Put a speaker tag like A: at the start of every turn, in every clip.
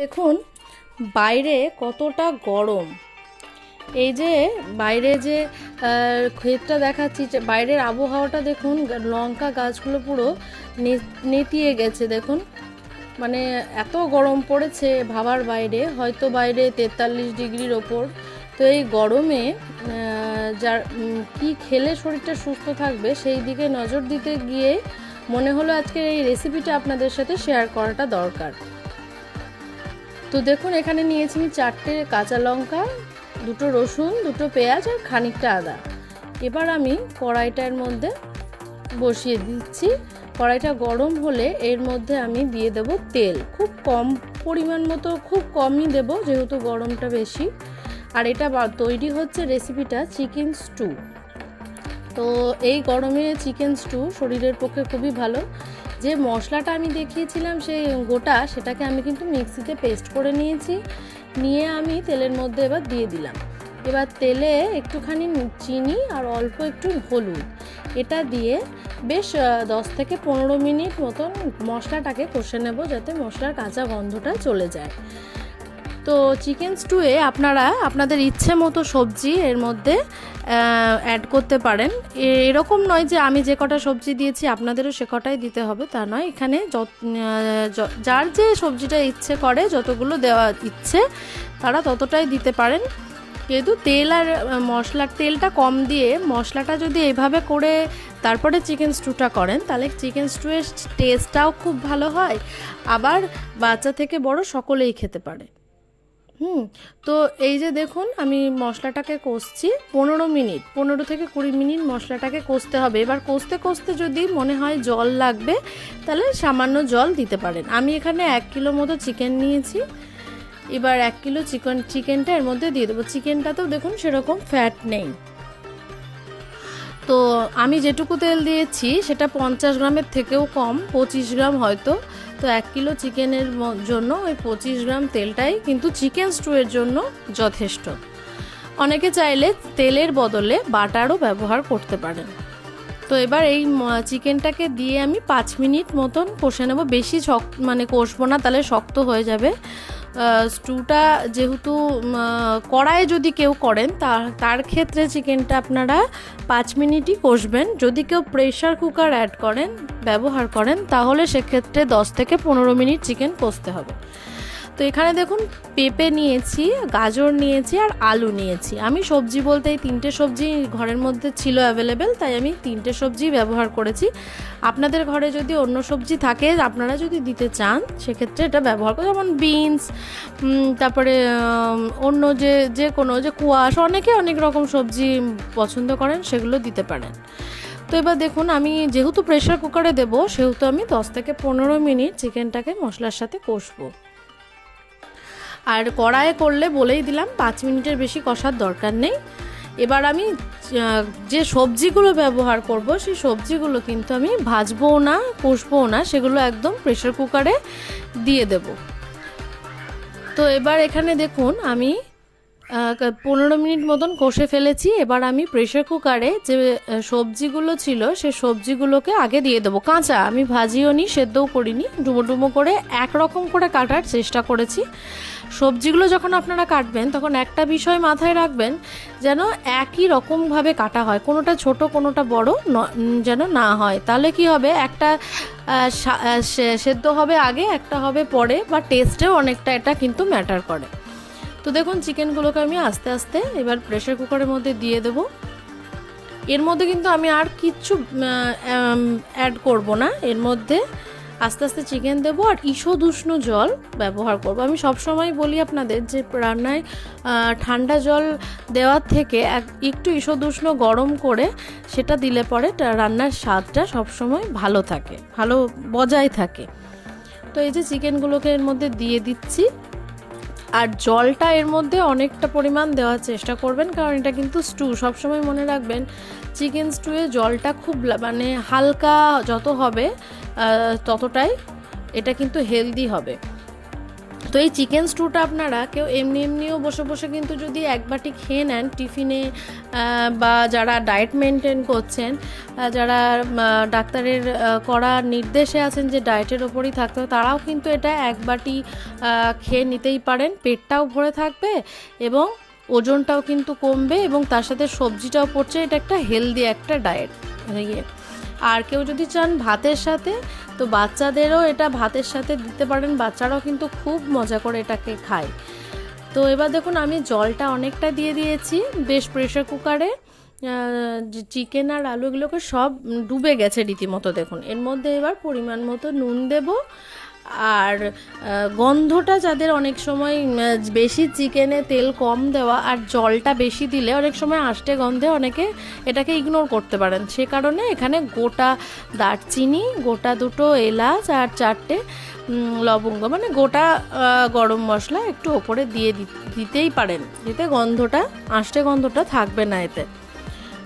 A: দেখুন, বাইরে কতটা গরম। এই যে বাইরে যে ক্ষেতটা দেখাচ্ছি, যে বাইরের আবহাওয়াটা দেখুন, লঙ্কা গাছগুলো পুরো নেতিয়ে গেছে, দেখুন। মানে এত গরম পড়েছে ভাবার বাইরে, হয়তো বাইরে তেতাল্লিশ ডিগ্রির ওপর। তো এই গরমে যার কি খেলে শরীরটা সুস্থ থাকবে, সেই দিকে নজর দিতে গিয়ে মনে হলো আজকের এই রেসিপিটা আপনাদের সাথে শেয়ার করাটা দরকার। তো দেখুন, এখানে নিয়েছি চারটে কাঁচা লঙ্কা, দুটো রসুন, দুটো পেঁয়াজ আর খানিকটা আদা। এবার আমি কড়াইটার মধ্যে বসিয়ে দিচ্ছি। কড়াইটা গরম হলে এর মধ্যে আমি দিয়ে দেব তেল। খুব কম পরিমাণ মতো, খুব কমই দেব, যেহেতু গরমটা বেশি। আর এটা তৈরি হচ্ছে রেসিপিটা চিকেন স্টু। তো এই গরমে চিকেন স্টু শরীরের পক্ষে খুবই ভালো। যে মশলাটা আমি দেখিয়েছিলাম সেই গোটা, সেটাকে আমি কিন্তু মিক্সিতে পেস্ট করে নিয়েছি। নিয়ে আমি তেলের মধ্যে এবার দিয়ে দিলাম। এবার তেলে একটুখানি চিনি আর অল্প একটু হলুদ। এটা দিয়ে বেশ দশ থেকে পনেরো মিনিট মতন মশলাটাকে কষে নেব যাতে মশলার কাঁচা গন্ধটা চলে যায়। তো চিকেন স্টুয়ে আপনারা আপনাদের ইচ্ছে মতো সবজি এর মধ্যে অ্যাড করতে পারেন। এরকম নয় যে আমি যে কটা সবজি দিয়েছি আপনাদেরও সে কটাই দিতে হবে, তা নয়। এখানে যার যে সবজিটা ইচ্ছে করে, যতগুলো দেওয়া ইচ্ছে, তারা ততটাই দিতে পারেন। কিন্তু তেল আর মশলার তেলটা কম দিয়ে মশলাটা যদি এইভাবে করে তারপরে চিকেন স্টুটা করেন, তাহলে চিকেন স্টুয়ের টেস্টটাও খুব ভালো হয়। আবার বাচ্চা থেকে বড় সকলেই খেতে পারে। হুম, তো এই যে দেখুন, আমি মশলাটাকে কষছি পনেরো মিনিট, পনেরো থেকে কুড়ি মিনিট মশলাটাকে কষতে হবে। এবার কষতে কষতে যদি মনে হয় জল লাগবে, তাহলে সামান্য জল দিতে পারেন। আমি এখানে এক কিলো মতো চিকেন নিয়েছি। এবার এক কিলো চিকেন, চিকেনটা এর মধ্যে দিয়ে দেবো। চিকেনটাতেও দেখুন সেরকম ফ্যাট নেই। তো আমি যেটুকু তেল দিয়েছি, সেটা পঞ্চাশ গ্রামের থেকেও কম, পঁচিশ গ্রাম হয়তো। তো এক কিলো চিকেনের জন্য ওই পঁচিশ গ্রাম তেলটাই কিন্তু চিকেন স্টুয়ের জন্য যথেষ্ট। অনেকে চাইলে তেলের বদলে বাটারও ব্যবহার করতে পারেন। তো এবার এই চিকেনটাকে দিয়ে আমি পাঁচ মিনিট মতন কষে নেব। বেশি শক্ত মানে কষবো না, তাহলে শক্ত হয়ে যাবে। স্টুটা যেহেতু কড়ায় যদি কেউ করেন তার তার ক্ষেত্রে চিকেনটা আপনারা পাঁচ মিনিটই কষবেন। যদি কেউ প্রেশার কুকার অ্যাড করেন, ব্যবহার করেন, তাহলে সেক্ষেত্রে দশ থেকে পনেরো মিনিট চিকেন কষতে হবে। তো এখানে দেখুন, পেঁপে নিয়েছি, গাজর নিয়েছি আর আলু নিয়েছি। আমি সবজি বলতে এই তিনটে সবজি ঘরের মধ্যে ছিল অ্যাভেলেবেল তাই আমি তিনটে সবজি ব্যবহার করেছি। আপনাদের ঘরে যদি অন্য সবজি থাকে, আপনারা যদি দিতে চান, সেক্ষেত্রে এটা ব্যবহার করে যেমন বিনস তারপরে অন্য যে যে কোনো, যে কুয়াশ, অনেকে অনেক রকম সবজি পছন্দ করেন, সেগুলো দিতে পারেন। তো এবার দেখুন, আমি যেহেতু প্রেশার কুকারে দেবো, সেহেতু আমি দশ থেকে পনেরো মিনিট চিকেনটাকে মশলার সাথে কষবো। আর কড়াইয়ে করলে বলেই দিলাম, পাঁচ মিনিটের বেশি কষার দরকার নেই। এবার আমি যে সবজিগুলো ব্যবহার করব, সেই সবজিগুলো কিন্তু আমি ভাজবও না কষবো না, সেগুলো একদম প্রেশার কুকারে দিয়ে দেব। তো এবার এখানে দেখুন, আমি পনেরো মিনিট মতন কষে ফেলেছি। এবার আমি প্রেশার কুকারে যে সবজিগুলো ছিল, সে সবজিগুলোকে আগে দিয়ে দেবো। কাঁচা, আমি ভাজিও নি, সেদ্ধও করিনি। ডুমো ডুমো করে একরকম করে কাটার চেষ্টা করেছি। সবজিগুলো যখন আপনারা কাটবেন, তখন একটা বিষয় মাথায় রাখবেন, যেন একই রকমভাবে কাটা হয়। কোনোটা ছোট, কোনোটা বড় যেন না হয়। তাহলে কি হবে? একটা সেদ্ধ হবে আগে, একটা হবে পরে, বা টেস্টেও অনেকটা এটা কিন্তু ম্যাটার করে। তো দেখুন, চিকেনগুলোকে আমি আস্তে আস্তে এবার প্রেশার কুকারের মধ্যে দিয়ে দেবো। এর মধ্যে কিন্তু আমি আর কিচ্ছু অ্যাড করব না। এর মধ্যে আস্তে আস্তে চিকেন দেবো আর ঈষদ উষ্ণ জল ব্যবহার করব। আমি সবসময় বলি আপনাদের যে রান্নায় ঠান্ডা জল দেওয়ার থেকে এক, একটু ঈষদ উষ্ণ গরম করে সেটা দিলে পরে রান্নার স্বাদটা সবসময় ভালো থাকে, ভালো বজায় থাকে। তো এই যে চিকেনগুলোকে এর মধ্যে দিয়ে দিচ্ছি। আর জলটা এর মধ্যে অনেকটা পরিমাণ দেওয়ার চেষ্টা করবেন, কারণ এটা কিন্তু স্টু সবসময় মনে রাখবেন চিকেন স্টুয়ে জলটা খুব মানে হালকা যত হবে ততটাই এটা কিন্তু হেলদি হবে। তো এই চিকেন স্টুটা আপনারা কেউ এমনি এমনিও বসে বসে কিন্তু যদি এক বাটি খেয়ে নেন টিফিনে বা যারা ডায়েট মেনটেন করছেন যারা ডাক্তারের করা নির্দেশে আছেন যে ডায়েটের ওপরই থাকতে হবে, তারাও কিন্তু এটা এক বাটি খেয়ে নিতেই পারেন। পেটটাও ভরে থাকবে এবং ওজনটাও কিন্তু কমবে এবং তার সাথে সবজিটাও পড়ছে। এটা একটা হেলদি একটা ডায়েট। ইয়ে। আর কেউ যদি চান ভাতের সাথে, তো বাচ্চাদেরও এটা ভাতের সাথে দিতে পারেন। বাচ্চারাও কিন্তু খুব মজা করে এটাকে খায়। তো এবার দেখুন, আমি জলটা অনেকটা দিয়ে দিয়েছি। বেশ প্রেশার কুকারে চিকেন আর আলুগুলোকে সব ডুবে গেছে রীতিমতো। দেখুন, এর মধ্যে এবার পরিমাণ মতো নুন দেব আর গন্ধটা যাদের অনেক সময় বেশি চিকেনে তেল কম দেওয়া আর জলটা বেশি দিলে অনেক সময় আষ্টে গন্ধে অনেকে এটাকে ইগনোর করতে পারেন। সে কারণে এখানে গোটা দারচিনি, গোটা দুটো এলাচ আর চারটে লবঙ্গ মানে গোটা গরম মশলা একটু ওপরে দিয়ে দিতেই পারেন। দিতে গন্ধটা, আষ্টে গন্ধটা থাকবে না এতে।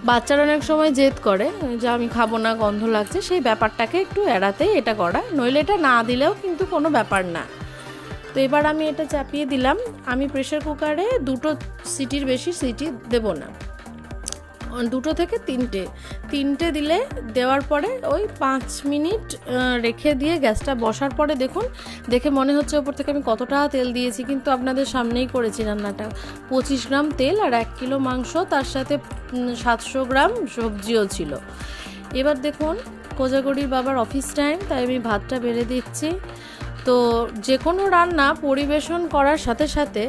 A: বাচ্চারা অনেক সময় জেদ করে, যে আমি খাব না, গন্ধ লাগছে, সেই ব্যাপারটাকে একটু এড়াতেই এটা করা। নইলে এটা না দিলেও কিন্তু কোনো ব্যাপার না। তো এবার আমি এটা চাপিয়ে দিলাম। আমি প্রেশার কুকারে দুটো সিটির বেশি সিটি দেব না। দুটো থেকে তিনটে। তিনটে দিলে দেওয়ার পরে ওই পাঁচ মিনিট রেখে দিয়ে গ্যাসটা বসার পরে দেখুন, দেখে মনে হচ্ছে ওপর থেকে আমি কতটা তেল দিয়েছি, কিন্তু আপনাদের সামনেই করেছি রান্নাটা। পঁচিশ গ্রাম তেল আর এক কিলো মাংস, তার সাথে সাতশো গ্রাম সবজিও ছিল। এবার দেখুন, কোজাগরির বাবার অফিস টাইম, তাই আমি ভাতটা বেড়ে দিচ্ছি। তো যে কোনো রান্না পরিবেশন করার সাথে সাথে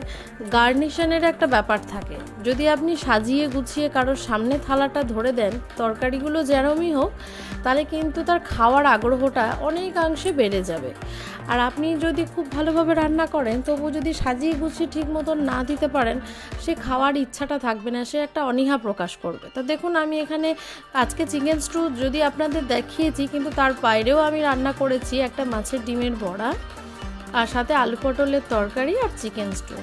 A: গার্নিশনের একটা ব্যাপার থাকে। যদি আপনি সাজিয়ে গুছিয়ে কারোর সামনে থালাটা ধরে দেন, তরকারিগুলো যেরমই হোক, তাহলে কিন্তু তার খাওয়ার আগ্রহটা অনেকাংশে বেড়ে যাবে। আর আপনি যদি খুব ভালোভাবে রান্না করেন তবু যদি সাজিয়ে গুছিয়ে ঠিক মতন না দিতে পারেন, সে খাওয়ার ইচ্ছাটা থাকবে না, সে একটা অনীহা প্রকাশ করবে। তো দেখুন, আমি এখানে আজকে চিকেন স্টু যদি আপনাদের দেখিয়েছি, কিন্তু তার বাইরেও আমি রান্না করেছি একটা মাছের ডিমের বড়া। আর সাথে আলু পটলের তরকারি আর চিকেন স্টু।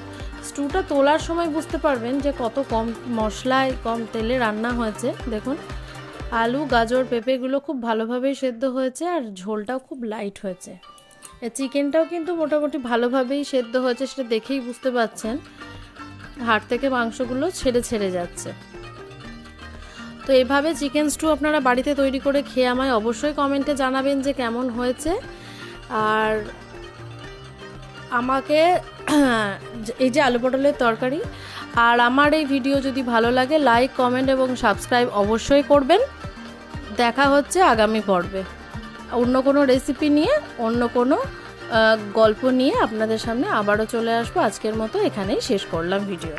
A: স্টুটা তোলার সময় বুঝতে পারবেন যে কত কম মশলায়, কম তেলে রান্না হয়েছে। দেখুন, আলু, গাজর, পেঁপেগুলো খুব ভালোভাবেই সেদ্ধ হয়েছে আর ঝোলটাও খুব লাইট হয়েছে। চিকেনটাও কিন্তু মোটামুটি ভালোভাবেই সেদ্ধ হয়েছে সেটা দেখেই বুঝতে পারছেন হাড় থেকে মাংসগুলো ছেড়ে ছেড়ে যাচ্ছে। তো এভাবে চিকেন স্টু আপনারা বাড়িতে তৈরি করে খেয়ে আমায় অবশ্যই কমেন্টে জানাবেন যে কেমন হয়েছে। আর আমাকে এই যে আলু পটলের তরকারি, আর আমার এই ভিডিও যদি ভালো লাগে লাইক কমেন্ট এবং সাবস্ক্রাইব অবশ্যই করবেন। দেখা হচ্ছে আগামী পর্বে। অন্য কোনো রেসিপি নিয়ে, অন্য কোনো গল্প নিয়ে আপনাদের সামনে আবারও চলে আসব। আজকের মতো এখানেই শেষ করলাম ভিডিও।